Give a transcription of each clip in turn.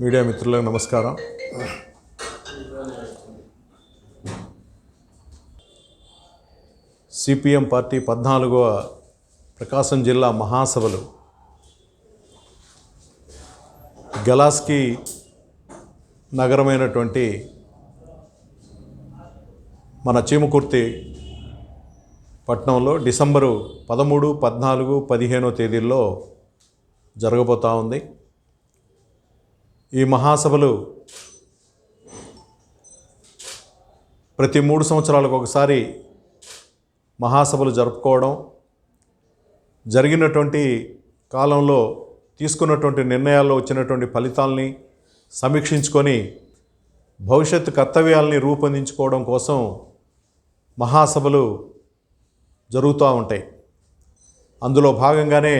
Media మిత్రులకు నమస్కారం. CPM party పద్నాలుగవ ప్రకాశం జిల్లా మహాసభలు. గలాస్కి నగరమైనటువంటి మన చీమకుర్తి పట్టణంలో డిసెంబరు పదమూడు పద్నాలుగు పదిహేనో తేదీల్లో జరగబోతూ ఉంది. ఈ మహాసభలు ప్రతి మూడు సంవత్సరాలకు ఒకసారి మహాసభలు జరుపుకోవడం జరిగినటువంటి కాలంలో తీసుకున్నటువంటి నిర్ణయాల్లో వచ్చినటువంటి ఫలితాలని సమీక్షించుకొని భవిష్యత్తు కర్తవ్యాలని రూపొందించుకోవడం కోసం మహాసభలు జరుగుతూ ఉంటాయి. అందులో భాగంగానే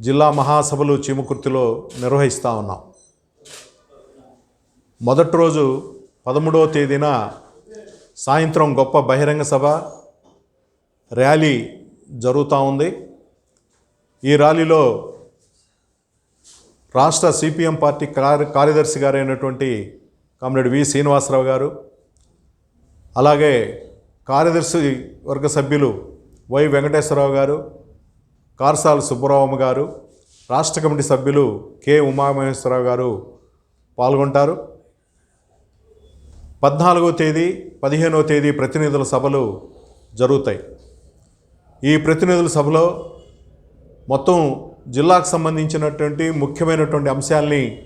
జిల్లా మహాసభలు చీమకుర్తిలో నిర్వహిస్తూ ఉన్నాం. మొదటి రోజు పదమూడవ తేదీన సాయంత్రం గొప్ప బహిరంగ సభ ర్యాలీ జరుగుతూ ఉంది. ఈ ర్యాలీలో రాష్ట్ర సిపిఎం పార్టీ కార్య కార్యదర్శి గారైనటువంటి కామ్రేడ్ వి శ్రీనివాసరావు గారు అలాగే కార్యదర్శి వర్గ సభ్యులు వై వెంకటేశ్వరరావు గారు కార్సాల సుబ్బరామ గారు రాష్ట్ర కమిటీ సభ్యులు కె ఉమామహేశ్వరరావు గారు పాల్గొంటారు. పద్నాలుగో తేదీ పదిహేనో తేదీ ప్రతినిధుల సభలు జరుగుతాయి. ఈ ప్రతినిధుల సభలో మొత్తం జిల్లాకు సంబంధించినటువంటి ముఖ్యమైనటువంటి అంశాల్ని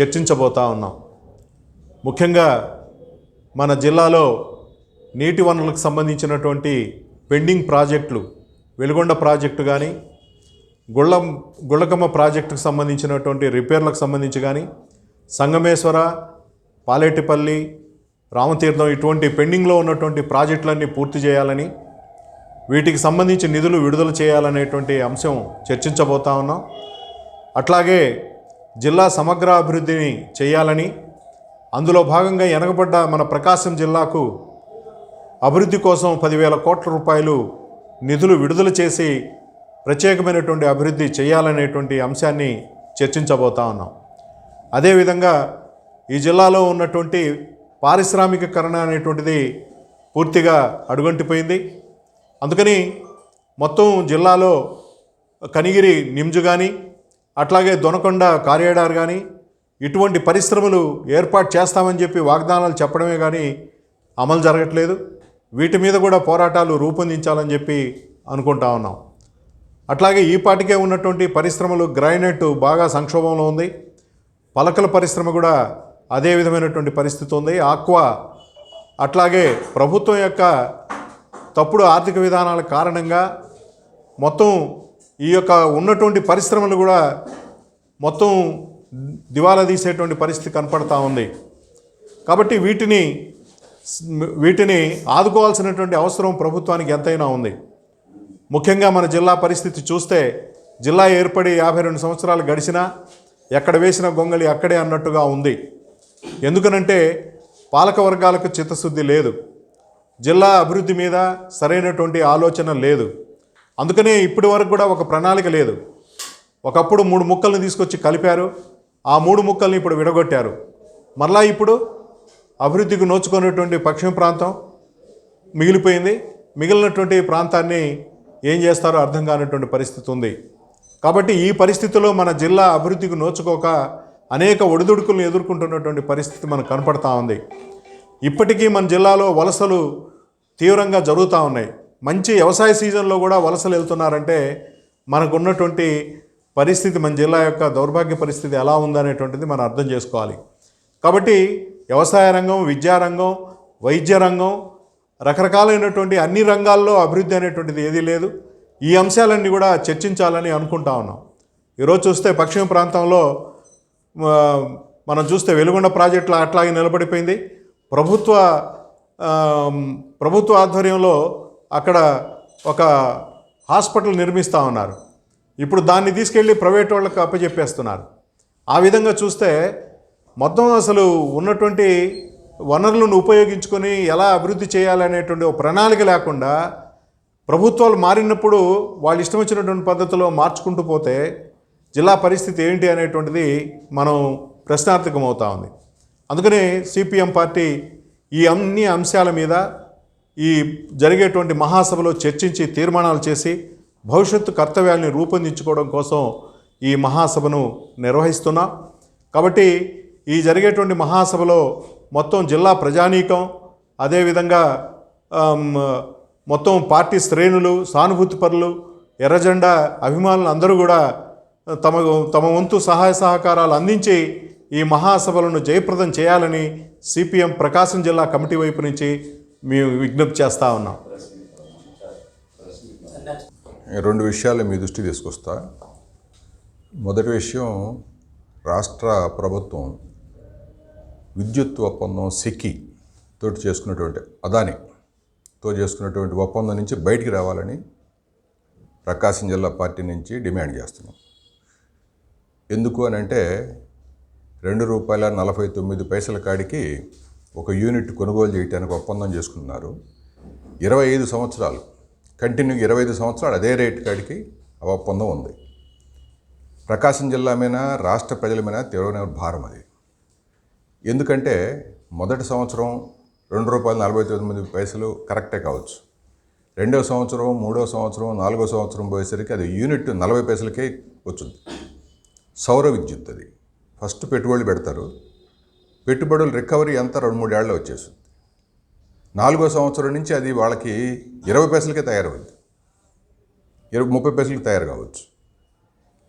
చర్చించబోతా ఉన్నాం. ముఖ్యంగా మన జిల్లాలో నీటి వనరులకు సంబంధించినటువంటి పెండింగ్ ప్రాజెక్టులు వెలుగొండ ప్రాజెక్టు కానీ గుళ్ళం గుళ్ళకమ్మ ప్రాజెక్టుకు సంబంధించినటువంటి రిపేర్లకు సంబంధించి కానీ సంగమేశ్వర పాలేటిపల్లి రామతీర్థం ఇటువంటి పెండింగ్లో ఉన్నటువంటి ప్రాజెక్టులన్నీ పూర్తి చేయాలని వీటికి సంబంధించి నిధులు విడుదల చేయాలనేటువంటి అంశం చర్చించబోతా ఉన్నాం. అట్లాగే జిల్లా సమగ్ర అభివృద్ధిని చేయాలని అందులో భాగంగా వెనకబడ్డ మన ప్రకాశం జిల్లాకు అభివృద్ధి కోసం పదివేల కోట్ల రూపాయలు నిధులు విడుదల చేసి ప్రత్యేకమైనటువంటి అభివృద్ధి చేయాలనేటువంటి అంశాన్ని చర్చించబోతా ఉన్నాం. అదేవిధంగా ఈ జిల్లాలో ఉన్నటువంటి పారిశ్రామికీకరణ అనేటువంటిది పూర్తిగా అడుగంటిపోయింది. అందుకని మొత్తం జిల్లాలో కనిగిరి నిమ్జు కానీ అట్లాగే దొనకొండ కార్యాడార్ కానీ ఇటువంటి పరిశ్రమలు ఏర్పాటు చేస్తామని చెప్పి వాగ్దానాలు చెప్పడమే కానీ అమలు జరగట్లేదు. వీటి మీద కూడా పోరాటాలు రూపొందించాలని చెప్పి అనుకుంటా ఉన్నాం. అట్లాగే ఈ పాటికే ఉన్నటువంటి పరిశ్రమలు గ్రానైట్ బాగా సంక్షోభంలో ఉంది. పలకల పరిశ్రమ కూడా అదే విధమైనటువంటి పరిస్థితి ఉంది. ఆక్వా అట్లాగే ప్రభుత్వం యొక్క తప్పుడు ఆర్థిక విధానాల కారణంగా మొత్తం ఈ యొక్క ఉన్నటువంటి పరిశ్రమలు కూడా మొత్తం దివాలా తీసేటువంటి పరిస్థితి కనపడతా ఉంది. కాబట్టి వీటిని వీటిని ఆదుకోవాల్సినటువంటి అవసరం ప్రభుత్వానికి ఎంతైనా ఉంది. ముఖ్యంగా మన జిల్లా పరిస్థితి చూస్తే జిల్లా ఏర్పడి యాభై రెండు సంవత్సరాలు గడిచినా ఎక్కడ వేసిన గొంగళి అక్కడే అన్నట్టుగా ఉంది. ఎందుకనంటే పాలక వర్గాలకు చిత్తశుద్ధి లేదు. జిల్లా అభివృద్ధి మీద సరైనటువంటి ఆలోచన లేదు. అందుకనే ఇప్పటి వరకు కూడా ఒక ప్రణాళిక లేదు. ఒకప్పుడు మూడు ముక్కల్ని తీసుకొచ్చి కలిపారు ఆ మూడు ముక్కల్ని ఇప్పుడు విడగొట్టారు. మరలా ఇప్పుడు అభివృద్ధికి నోచుకున్నటువంటి పశ్చిమ ప్రాంతం మిగిలిపోయింది. మిగిలినటువంటి ప్రాంతాన్ని ఏం చేస్తారో అర్థం కానటువంటి పరిస్థితి ఉంది. కాబట్టి ఈ పరిస్థితిలో మన జిల్లా అభివృద్ధికి నోచుకోక అనేక ఒడిదుడుకులను ఎదుర్కొంటున్నటువంటి పరిస్థితి మనకు కనపడతా ఉంది. ఇప్పటికీ మన జిల్లాలో వలసలు తీవ్రంగా జరుగుతూ ఉన్నాయి. మంచి వ్యవసాయ సీజన్లో కూడా వలసలు వెళ్తున్నారంటే మనకు ఉన్నటువంటి పరిస్థితి మన జిల్లా యొక్క దౌర్భాగ్య పరిస్థితి ఎలా ఉందనేటువంటిది మనం అర్థం చేసుకోవాలి. కాబట్టి వ్యవసాయ రంగం విద్యారంగం వైద్య రంగం రకరకాలైనటువంటి అన్ని రంగాల్లో అభివృద్ధి అనేటువంటిది ఏదీ లేదు. ఈ అంశాలన్నీ కూడా చర్చించాలని అనుకుంటా ఉన్నాం. ఈరోజు చూస్తే పశ్చిమ ప్రాంతంలో మనం చూస్తే వెలుగొండ ప్రాజెక్టులు అట్లాగే నిలబడిపోయింది. ప్రభుత్వ ప్రభుత్వ ఆధ్వర్యంలో అక్కడ ఒక హాస్పిటల్ నిర్మిస్తూ ఉన్నారు. ఇప్పుడు దాన్ని తీసుకెళ్ళి ప్రైవేట్ వాళ్ళకి అప్పచెప్పేస్తున్నారు. ఆ విధంగా చూస్తే మొత్తం అసలు ఉన్నటువంటి వనరులను ఉపయోగించుకొని ఎలా అభివృద్ధి చేయాలనేటువంటి ఒక ప్రణాళిక లేకుండా ప్రభుత్వాలు మారినప్పుడు వాళ్ళు ఇష్టం వచ్చినటువంటి పద్ధతిలో మార్చుకుంటూ పోతే జిల్లా పరిస్థితి ఏంటి అనేటువంటిది మనం ప్రశ్నార్థకం అవుతా ఉంది. అందుకనే సిపిఎం పార్టీ ఈ అన్ని అంశాల మీద ఈ జరిగేటువంటి మహాసభలో చర్చించి తీర్మానాలు చేసి భవిష్యత్తు కర్తవ్యాల్ని రూపొందించుకోవడం కోసం ఈ మహాసభను నిర్వహిస్తున్నాం. కాబట్టి ఈ జరిగేటువంటి మహాసభలో మొత్తం జిల్లా ప్రజానీకం అదేవిధంగా మొత్తం పార్టీ శ్రేణులు సానుభూతిపరులు ఎర్రజెండా అభిమానులు అందరూ కూడా తమ తమ వంతు సహాయ సహకారాలు అందించి ఈ మహాసభలను జయప్రదం చేయాలని సిపిఎం ప్రకాశం జిల్లా కమిటీ వైపు నుంచి మేము విజ్ఞప్తి చేస్తూ ఉన్నాం. రెండు విషయాలు మీ దృష్టి తీసుకొస్తా. మొదటి విషయం రాష్ట్ర ప్రభుత్వం విద్యుత్ ఒప్పందం సిక్కి తోటి చేసుకున్నటువంటి అదానితో చేసుకున్నటువంటి ఒప్పందం నుంచి బయటికి రావాలని ప్రకాశం జిల్లా పార్టీ నుంచి డిమాండ్ చేస్తున్నాం. ఎందుకు అని అంటే రెండు రూపాయల నలభై తొమ్మిది పైసల కాడికి ఒక యూనిట్ కొనుగోలు చేయడానికి ఒప్పందం చేసుకున్నారు. ఇరవై ఐదు సంవత్సరాలు కంటిన్యూ ఇరవై ఐదు సంవత్సరాలు అదే రేటు కాడికి ఆ ఒప్పందం ఉంది. ప్రకాశం జిల్లా మీద రాష్ట్ర ప్రజల మీద తీవ్రమైన భారం అది. ఎందుకంటే మొదటి సంవత్సరం రెండు రూపాయలు నలభై తొమ్మిది పైసలు కరెక్టే కావచ్చు. రెండవ సంవత్సరం మూడో సంవత్సరం నాలుగో సంవత్సరం పోయేసరికి అది యూనిట్ నలభై పైసలకే వచ్చింది. సౌర విద్యుత్ అది. ఫస్ట్ పెట్టుబడులు పెడతారు. పెట్టుబడులు రికవరీ అంతా రెండు మూడేళ్ళలో వచ్చేస్తుంది నాలుగో సంవత్సరం నుంచి అది వాళ్ళకి ఇరవై పైసలకే తయారవుద్ది ఇరవై ముప్పై పైసలకి తయారు కావచ్చు.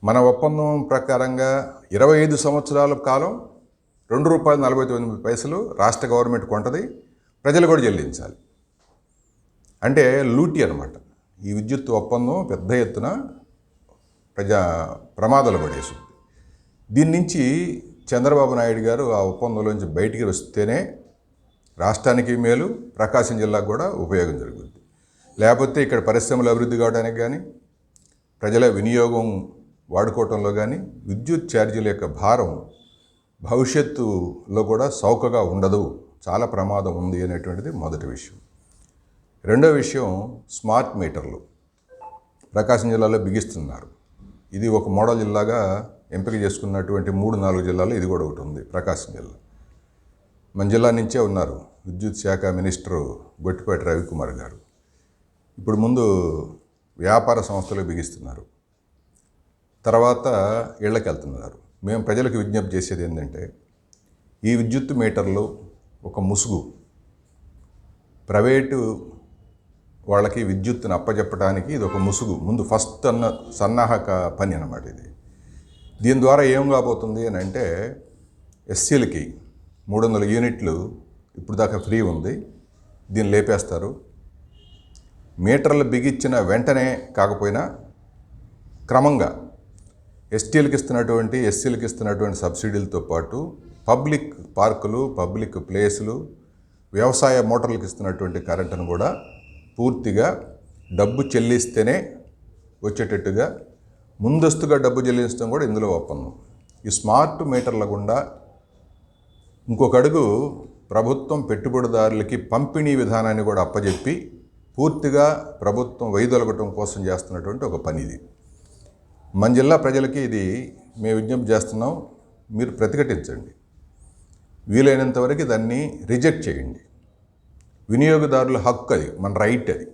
మన ఒప్పందం ప్రకారంగా ఇరవై ఐదు సంవత్సరాల కాలం రెండు రూపాయలు నలభై తొమ్మిది పైసలు రాష్ట్ర గవర్నమెంట్ కొంటది ప్రజలు కూడా చెల్లించాలి. అంటే లూటీ అనమాట ఈ విద్యుత్ ఒప్పందం పెద్ద ఎత్తున ప్రజా ప్రమాదాలు పడేసింది దీని నుంచి చంద్రబాబు నాయుడు గారు ఆ ఒప్పందంలోంచి బయటికి వస్తేనే రాష్ట్రానికి మేలు ప్రకాశం జిల్లాకు కూడా ఉపయోగం జరుగుతుంది లేకపోతే ఇక్కడ పరిశ్రమలు అభివృద్ధి కావడానికి కానీ ప్రజల వినియోగం వాడుకోవటంలో కానీ విద్యుత్ ఛార్జీల యొక్క భారం భవిష్యత్తులో కూడా సౌకగా ఉండదు చాలా ప్రమాదం ఉంది అనేటువంటిది మొదటి విషయం. రెండో విషయం స్మార్ట్ మీటర్లు. ప్రకాశం జిల్లాలో బిగిస్తున్నారు. ఇది ఒక మోడల్ జిల్లాగా ఎంపిక చేసుకున్నటువంటి మూడు నాలుగు జిల్లాలో ఇది కూడా ఒకటి ఉంది ప్రకాశం జిల్లా. మన జిల్లా నుంచే ఉన్నారు విద్యుత్ శాఖ మినిస్టరు గొట్టిపాటి రవికుమార్ గారు. ఇప్పుడు ముందు వ్యాపార సంస్థలు బిగిస్తున్నారు. తర్వాత ఇళ్ళకి వెళ్తున్నారు మేము ప్రజలకు విజ్ఞప్తి చేసేది ఏంటంటే ఈ విద్యుత్ మీటర్లు ఒక ముసుగు. ప్రైవేటు వాళ్ళకి విద్యుత్తును అప్పచెప్పడానికి ఇది ఒక ముసుగు. ముందు ఫస్ట్ అన్న సన్నాహక పని అన్నమాట ఇది. దీని ద్వారా ఏం కాబోతుంది అని అంటే ఎస్సీలకి మూడు వందల యూనిట్లు ఇప్పుడు దాకా ఫ్రీ ఉంది. దీన్ని లేపేస్తారు. మీటర్లు బిగించిన వెంటనే కాకపోయినా క్రమంగా ఎస్టీలకు ఇస్తున్నటువంటి ఎస్సీలకు ఇస్తున్నటువంటి సబ్సిడీలతో పాటు పబ్లిక్ పార్కులు పబ్లిక్ ప్లేసులు వ్యవసాయ మోటార్లకు ఇస్తున్నటువంటి కరెంటును కూడా పూర్తిగా డబ్బు చెల్లిస్తేనే వచ్చేటట్టుగా ముందస్తుగా డబ్బు చెల్లించడం కూడా ఇందులో ఒప్పందం. ఈ స్మార్ట్ మీటర్ల గుండా ఇంకొక అడుగు ప్రభుత్వం పెట్టుబడిదారులకి పంపిణీ విధానాన్ని కూడా అప్పజెప్పి పూర్తిగా ప్రభుత్వం వైదొలగటం కోసం చేస్తున్నటువంటి ఒక పని ఇది మన జిల్లా ప్రజలకి ఇది మేము విజ్ఞప్తి చేస్తున్నాం మీరు ప్రతిఘటించండి. వీలైనంత వరకు దాన్ని రిజెక్ట్ చేయండి. వినియోగదారుల హక్కు అది మన రైట్ అది.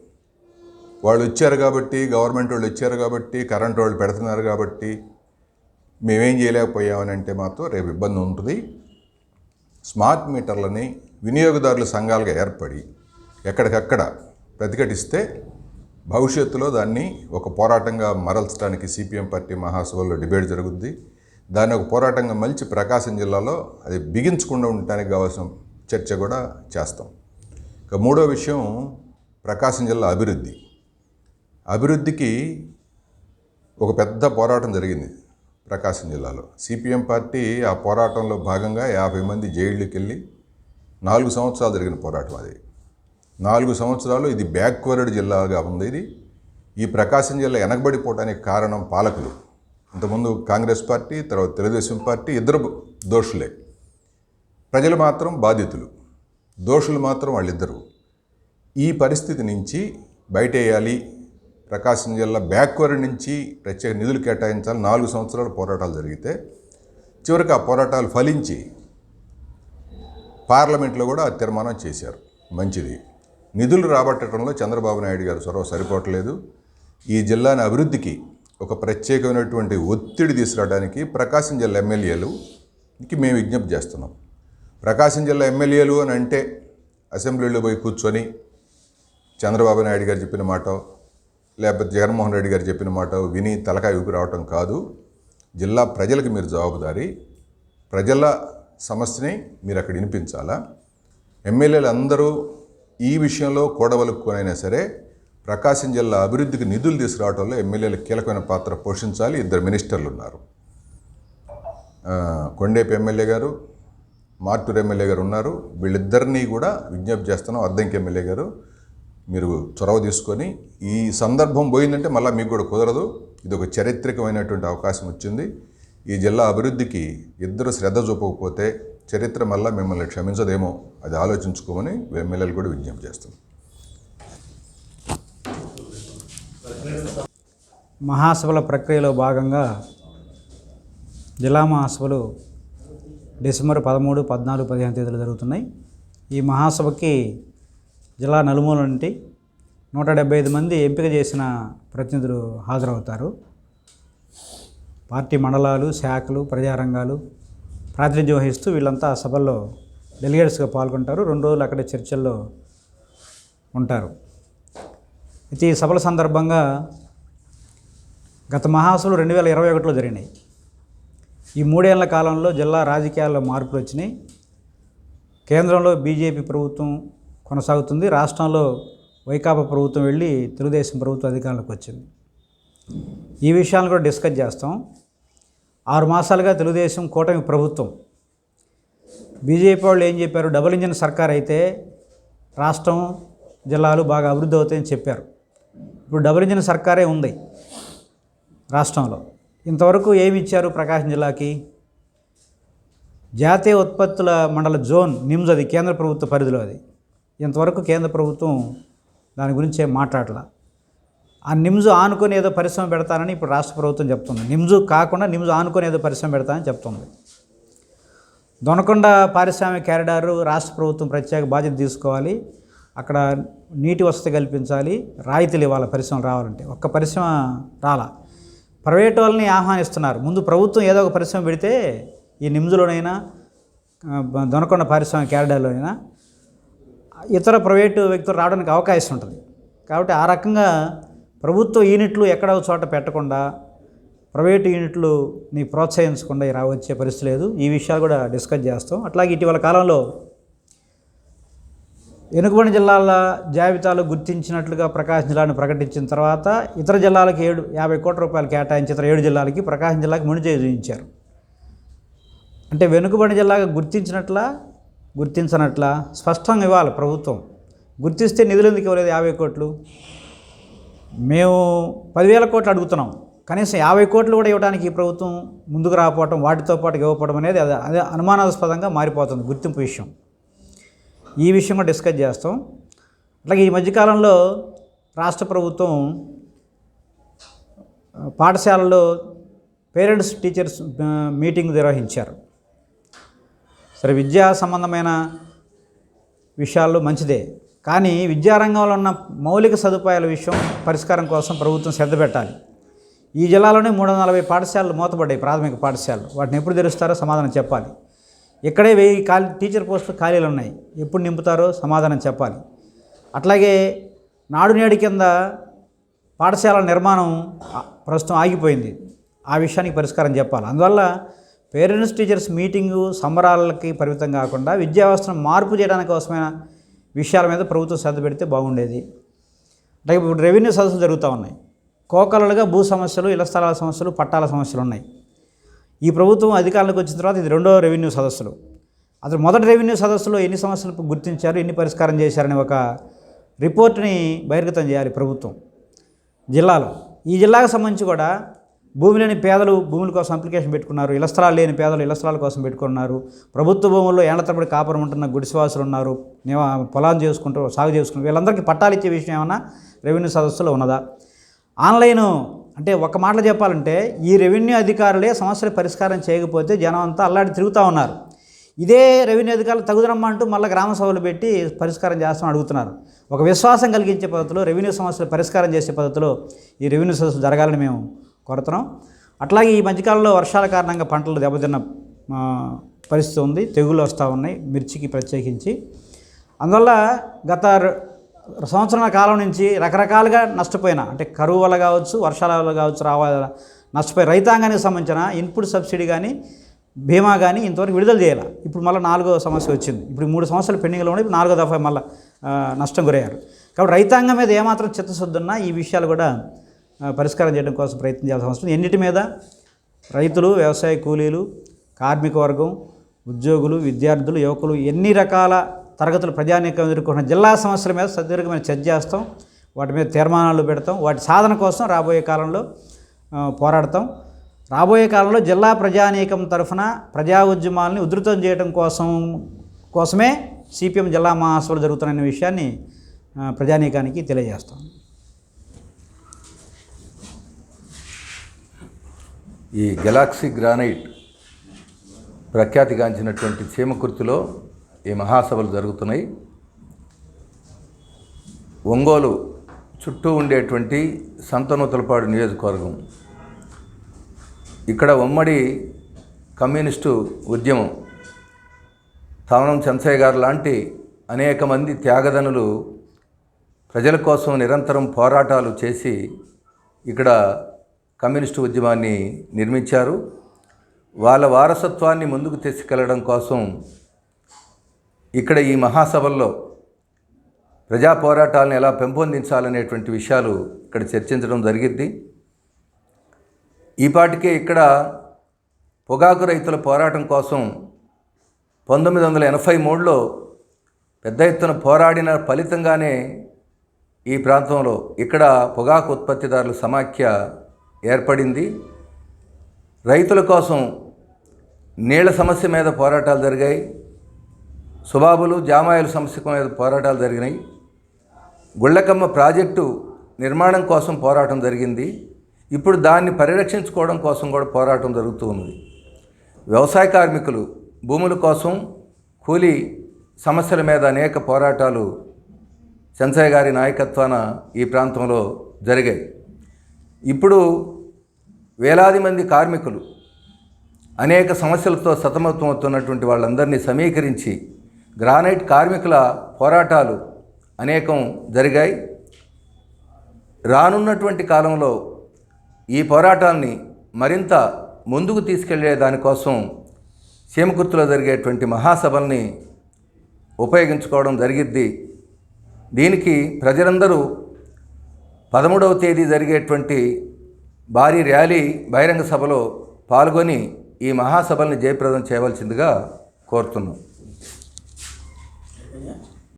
వాళ్ళు ఇచ్చారు కాబట్టి గవర్నమెంట్ వాళ్ళు ఇచ్చారు కాబట్టి కరెంట్ వాళ్ళు పెడుతున్నారు కాబట్టి మేమేం చేయలేకపోయామని అంటే మాత్రం రేపు ఇబ్బంది ఉంటుంది. స్మార్ట్ మీటర్లని వినియోగదారుల సంఘాలుగా ఏర్పడి ఎక్కడికక్కడ ప్రతిఘటిస్తే భవిష్యత్తులో దాన్ని ఒక పోరాటంగా మరల్చడానికి సిపిఎం పార్టీ మహాసభలో డిబేట్ జరుగుద్ది. దాన్ని ఒక పోరాటంగా మలిచి ప్రకాశం జిల్లాలో అది బిగించకుండా ఉండటానికి కావాల్సిన చర్చ కూడా చేస్తాం. ఇక మూడో విషయం ప్రకాశం జిల్లా అభివృద్ధి. అభివృద్ధికి ఒక పెద్ద పోరాటం జరిగింది ప్రకాశం జిల్లాలో. సిపిఎం పార్టీ ఆ పోరాటంలో భాగంగా యాభై మంది జైళ్ళకి వెళ్ళి నాలుగు సంవత్సరాలు జరిగిన పోరాటం అది. నాలుగు సంవత్సరాలు ఇది బ్యాక్వర్డ్ జిల్లాగా ఉంది. ఇది ఈ ప్రకాశం జిల్లా వెనకబడిపోవడానికి కారణం పాలకులు. ఇంతకుముందు కాంగ్రెస్ పార్టీ తర్వాత తెలుగుదేశం పార్టీ ఇద్దరు దోషులే. ప్రజలు మాత్రం బాధితులు. దోషులు మాత్రం వాళ్ళిద్దరు. ఈ పరిస్థితి నుంచి బయట వేయాలి ప్రకాశం జిల్లా బ్యాక్వర్డ్ నుంచి ప్రత్యేక నిధులు కేటాయించాలి. నాలుగు సంవత్సరాలు పోరాటాలు జరిగితే చివరికి ఆ పోరాటాలు ఫలించి పార్లమెంట్లో కూడా తీర్మానం చేశారు. మంచిది. నిధులు రాబట్టడంలో చంద్రబాబు నాయుడు గారు చొరవ సరిపోవట్లేదు. ఈ జిల్లాని అభివృద్ధికి ఒక ప్రత్యేకమైనటువంటి ఒత్తిడి తీసుకురావడానికి ప్రకాశం జిల్లా ఎమ్మెల్యేలుకి మేము విజ్ఞప్తి చేస్తున్నాం. ప్రకాశం జిల్లా ఎమ్మెల్యేలు అని అంటే అసెంబ్లీలో పోయి కూర్చొని చంద్రబాబు నాయుడు గారు చెప్పిన మాట లేకపోతే జగన్మోహన్ రెడ్డి గారు చెప్పిన మాట విని తలకాయ ఊపి రావటం కాదు. జిల్లా ప్రజలకు మీరు జవాబుదారి ప్రజల సమస్యని మీరు అక్కడ వినిపించాలా? ఎమ్మెల్యేలు అందరూ ఈ విషయంలో కోడవలుక్కునైనా సరే ప్రకాశం జిల్లా అభివృద్ధికి నిధులు తీసుకురావడంలో ఎమ్మెల్యేలు కీలకమైన పాత్ర పోషించాలి. ఇద్దరు మినిస్టర్లు ఉన్నారు కొండేపు ఎమ్మెల్యే గారు మార్టూరు ఎమ్మెల్యే గారు ఉన్నారు. వీళ్ళిద్దరినీ కూడా విజ్ఞప్తి చేస్తున్నాం. అద్దంకి ఎమ్మెల్యే గారు మీరు చొరవ తీసుకొని ఈ సందర్భం పోయిందంటే మళ్ళీ మీకు కూడా కుదరదు. ఇది ఒక చారిత్రకమైనటువంటి అవకాశం వచ్చింది. ఈ జిల్లా అభివృద్ధికి ఇద్దరు శ్రద్ధ చూపకపోతే చరిత్ర మళ్ళీ మిమ్మల్ని క్షమించదేమో అది ఆలోచించుకోమని ఎమ్మెల్యేలు కూడా విజ్ఞప్తి చేస్తుంది. మహాసభల ప్రక్రియలో భాగంగా జిల్లా మహాసభలు డిసెంబర్ పదమూడు పద్నాలుగు పదిహేను తేదీలు జరుగుతున్నాయి. ఈ మహాసభకి జిల్లా నలుమూల నుండి నూట డెబ్బై ఐదు మంది ఎంపిక చేసిన ప్రతినిధులు హాజరవుతారు. పార్టీ మండలాలు శాఖలు ప్రజారంగాలు ప్రాతినిధ్యం వహిస్తూ వీళ్ళంతా ఆ సభల్లో డెలిగేట్స్గా పాల్గొంటారు. రెండు రోజులు అక్కడే చర్చల్లో ఉంటారు. అయితే ఈ సభల సందర్భంగా గత మహాసభలు రెండు వేల ఇరవై ఒకటిలో జరిగినాయి. ఈ మూడేళ్ళ కాలంలో జిల్లా రాజకీయాల్లో మార్పులు వచ్చినాయి. కేంద్రంలో బీజేపీ ప్రభుత్వం కొనసాగుతుంది. రాష్ట్రంలో వైకాపా ప్రభుత్వం వెళ్ళి తెలుగుదేశం ప్రభుత్వం అధికారంలోకి వచ్చింది. ఈ విషయాలను కూడా డిస్కస్ చేస్తాం. ఆరు మాసాలుగా తెలుగుదేశం కూటమి ప్రభుత్వం. బీజేపీ వాళ్ళు ఏం చెప్పారు? డబుల్ ఇంజిన్ సర్కార్ అయితే రాష్ట్రం జిల్లాలు బాగా అభివృద్ధి అవుతాయని చెప్పారు. ఇప్పుడు డబుల్ ఇంజిన్ సర్కారే ఉంది రాష్ట్రంలో. ఇంతవరకు ఏమి ఇచ్చారు ప్రకాశం జిల్లాకి? జాతీయ ఉత్పత్తుల మండల జోన్ నిమ్స్ అది కేంద్ర ప్రభుత్వ పరిధిలో అది. ఇంతవరకు కేంద్ర ప్రభుత్వం దాని గురించి ఏం మాట్లాడలా. ఆ నిమ్స్ ఆనుకొని ఏదో పరిశ్రమ పెడతానని ఇప్పుడు రాష్ట్ర ప్రభుత్వం చెప్తుంది. నిమ్జు కాకుండా నిమ్జు ఆనుకొని ఏదో పరిశ్రమ పెడతానని చెప్తుంది. దొనకొండ పారిశ్రామిక క్యారిడారు రాష్ట్ర ప్రభుత్వం ప్రత్యేక బాధ్యత తీసుకోవాలి. అక్కడ నీటి వసతి కల్పించాలి. రాయితీలు ఇవ్వాలి పరిశ్రమ రావాలంటే. ఒక్క పరిశ్రమ రాలా. ప్రైవేట్ వాళ్ళని ఆహ్వానిస్తున్నారు. ముందు ప్రభుత్వం ఏదో ఒక పరిశ్రమ పెడితే ఈ నిమ్జులోనైనా దొనకొండ పారిశ్రామిక క్యారిడార్లోనైనా ఇతర ప్రైవేటు వ్యక్తులు రావడానికి అవకాశం ఉంటుంది. కాబట్టి ఆ రకంగా ప్రభుత్వ యూనిట్లు ఎక్కడ చోట పెట్టకుండా ప్రైవేటు యూనిట్లు ని ప్రోత్సహించకుండా రావచ్చే పరిస్థితి లేదు. ఈ విషయాలు కూడా డిస్కస్ చేస్తాం. అట్లాగే ఇటీవల కాలంలో వెనుకబడిన జిల్లాల జాబితాలో గుర్తించినట్లుగా ప్రకాశం జిల్లాను ప్రకటించిన తర్వాత ఇతర జిల్లాలకు ఏడు యాభై కోట్ల రూపాయలు కేటాయించి ఇతర ఏడు జిల్లాలకి ప్రకాశం జిల్లాకి ముడి అంటే వెనుకబడిన జిల్లాగా గుర్తించినట్లా గుర్తించనట్లా స్పష్టంగా ఇవ్వాలి ప్రభుత్వం. గుర్తిస్తే నిధులు ఎందుకు ఇవ్వలేదు యాభై కోట్లు? మేము పదివేల కోట్లు అడుగుతున్నాం. కనీసం యాభై కోట్లు కూడా ఇవ్వడానికి ఈ ప్రభుత్వం ముందుకు రాకపోవడం వాటితో పాటు ఇవ్వకపోవడం అనేది అది అదే అనుమానాస్పదంగా మారిపోతుంది గుర్తింపు విషయం. ఈ విషయం కూడా డిస్కస్ చేస్తాం. అట్లాగే ఈ మధ్యకాలంలో రాష్ట్ర ప్రభుత్వం పాఠశాలలో పేరెంట్స్ టీచర్స్ మీటింగ్ నిర్వహించారు. సరే విద్యా సంబంధమైన విషయాల్లో మంచిదే. కానీ విద్యారంగంలో ఉన్న మౌలిక సదుపాయాల విషయం పరిష్కారం కోసం ప్రభుత్వం శ్రద్ధ పెట్టాలి. ఈ జిల్లాలోనే మూడు వందల నలభై పాఠశాలలు మూతపడ్డాయి ప్రాథమిక పాఠశాలలు. వాటిని ఎప్పుడు తెరుస్తారో సమాధానం చెప్పాలి. ఇక్కడే వెయ్యి ఖాళీ టీచర్ పోస్టులు ఖాళీలు ఉన్నాయి. ఎప్పుడు నింపుతారో సమాధానం చెప్పాలి. అట్లాగే నాడు నేడు కింద పాఠశాల నిర్మాణం ప్రస్తుతం ఆగిపోయింది. ఆ విషయానికి పరిష్కారం చెప్పాలి. అందువల్ల పేరెంట్స్ టీచర్స్ మీటింగు సంబరాలకి పరిమితం కాకుండా విద్యా వ్యవస్థను మార్పు చేయడానికి అవసరమైన విషయాల మీద ప్రభుత్వం శ్రద్ధ పెడితే బాగుండేది. అంటే ఇప్పుడు రెవెన్యూ సదస్సులు జరుగుతూ ఉన్నాయి. కోకలలుగా భూ సమస్యలు ఇళ్ళ స్థలాల సమస్యలు పట్టాల సమస్యలు ఉన్నాయి. ఈ ప్రభుత్వం అధికారంలోకి వచ్చిన తర్వాత ఇది రెండో రెవెన్యూ సదస్సులు. అసలు మొదటి రెవెన్యూ సదస్సులో ఎన్ని సమస్యలు గుర్తించారు ఎన్ని పరిష్కారం చేశారని ఒక రిపోర్ట్ని బహిర్గతం చేయాలి ప్రభుత్వం జిల్లాలో. ఈ జిల్లాకు సంబంధించి కూడా భూమి లేని పేదలు భూముల కోసం అప్లికేషన్ పెట్టుకున్నారు ఇళ్ళ స్థలాలు లేని పేదలు ఇళ్ళ స్థలాల కోసం పెట్టుకున్నారు ప్రభుత్వ భూముల్లో ఏళ్ళ తరబడి కాపురం ఉంటున్న గుడిసివాసులు ఉన్నారు పొలాలు చేసుకుంటూ సాగు చేసుకుంటారు వీళ్ళందరికీ పట్టాలు ఇచ్చే విషయం ఏమైనా రెవెన్యూ సదస్సులో ఉన్నదా? ఆన్లైన్ అంటే ఒక మాటలో చెప్పాలంటే ఈ రెవెన్యూ అధికారులే సమస్యలు పరిష్కారం చేయకపోతే జనం అంతా అల్లాడి తిరుగుతూ ఉన్నారు. ఇదే రెవెన్యూ అధికారులు తగుదనమ్మ అంటూ మళ్ళీ గ్రామ సభలు పెట్టి పరిష్కారం చేస్తామని అడుగుతున్నారు. ఒక విశ్వాసం కలిగించే పద్ధతిలో రెవెన్యూ సమస్యలు పరిష్కారం చేసే పద్ధతిలో ఈ రెవెన్యూ సదస్సు జరగాలని మేము కొరతనం. అట్లాగే ఈ మధ్యకాలంలో వర్షాల కారణంగా పంటలు దెబ్బతిన్న పరిస్థితి ఉంది. తెగులు వస్తూ ఉన్నాయి మిర్చికి ప్రత్యేకించి. అందువల్ల గత సంవత్సరాల కాలం నుంచి రకరకాలుగా నష్టపోయిన అంటే కరువు వల్ల కావచ్చు వర్షాల వల్ల కావచ్చు రావాల నష్టపోయి రైతాంగానికి సంబంధించిన ఇన్పుట్ సబ్సిడీ కానీ బీమా కానీ ఇంతవరకు విడుదల చేయాలి. ఇప్పుడు మళ్ళీ నాలుగో సమస్య వచ్చింది. ఇప్పుడు మూడు సంవత్సరాలు పెండింగ్లో ఉండి నాలుగో దఫా మళ్ళీ నష్టం గురయ్యారు. కాబట్టి రైతాంగం మీద ఏమాత్రం చిత్తశుద్ధి ఉన్నా ఈ విషయాలు కూడా పరిష్కారం చేయడం కోసం ప్రయత్నం చేయాల్సిన అవసరం ఎన్నిటి మీద? రైతులు వ్యవసాయ కూలీలు కార్మిక వర్గం ఉద్యోగులు విద్యార్థులు యువకులు ఎన్ని రకాల తరగతులు ప్రజానీకం ఎదుర్కొంటున్న జిల్లా సమస్యల మీద సుదీర్ఘమైన చర్చ చేస్తాం. వాటి మీద తీర్మానాలు పెడతాం. వాటి సాధన కోసం రాబోయే కాలంలో పోరాడతాం. రాబోయే కాలంలో జిల్లా ప్రజానీకం తరఫున ప్రజా ఉద్యమాలని ఉధృతం చేయడం కోసం కోసమే సిపిఎం జిల్లా మహాసభలు జరుగుతున్న విషయాన్ని ప్రజానీకానికి తెలియజేస్తాం. ఈ గెలాక్సీ గ్రానైట్ ప్రఖ్యాతిగాంచినటువంటి చీమకుర్తిలో ఈ మహాసభలు జరుగుతున్నాయి. ఒంగోలు చుట్టూ ఉండేటువంటి సంతనూతలపాడు నియోజకవర్గం. ఇక్కడ ఉమ్మడి కమ్యూనిస్టు ఉద్యమం తావనం చెంచయ్య గారు లాంటి అనేక మంది త్యాగదనులు ప్రజల కోసం నిరంతరం పోరాటాలు చేసి ఇక్కడ కమ్యూనిస్టు ఉద్యమాన్ని నిర్మించారు. వాళ్ళ వారసత్వాన్ని ముందుకు తీసుకెళ్ళడం కోసం ఇక్కడ ఈ మహాసభల్లో ప్రజా పోరాటాలను ఎలా పెంపొందించాలనేటువంటి విషయాలు ఇక్కడ చర్చించడం జరిగింది. ఈపాటికే ఇక్కడ పొగాకు రైతుల పోరాటం కోసం పంతొమ్మిది వందల ఎనభై మూడులో పెద్ద ఎత్తున పోరాడిన ఫలితంగానే ఈ ప్రాంతంలో ఇక్కడ పొగాకు ఉత్పత్తిదారుల సమాఖ్య ఏర్పడింది. రైతుల కోసం నీళ్ళ సమస్య మీద పోరాటాలు జరిగాయి. సుబాబులు జామాయిల సమస్య మీద పోరాటాలు జరిగినాయి. గుళ్ళకమ్మ ప్రాజెక్టు నిర్మాణం కోసం పోరాటం జరిగింది. ఇప్పుడు దాన్ని పరిరక్షించుకోవడం కోసం కూడా పోరాటం జరుగుతూ ఉంది వ్యవసాయ కార్మికులు భూముల కోసం కూలీ సమస్యల మీద అనేక పోరాటాలు చెంచయ్య గారి నాయకత్వాన ఈ ప్రాంతంలో జరిగాయి. ఇప్పుడు వేలాది మంది కార్మికులు అనేక సమస్యలతో సతమతమవుతున్నటువంటి వాళ్ళందరినీ సమీకరించి గ్రానైట్ కార్మికుల పోరాటాలు అనేకం జరిగాయి. రానున్నటువంటి కాలంలో ఈ పోరాటాన్ని మరింత ముందుకు తీసుకెళ్ళే దానికోసం సీమకుర్తిలో జరిగేటువంటి మహాసభల్ని ఉపయోగించుకోవడం జరిగిద్ది. దీనికి ప్రజలందరూ పదమూడవ తేదీ జరిగేటువంటి భారీ ర్యాలీ బహిరంగ సభలో పాల్గొని ఈ మహాసభల్ని జయప్రదం చేయవలసిందిగా కోరుతున్నాం.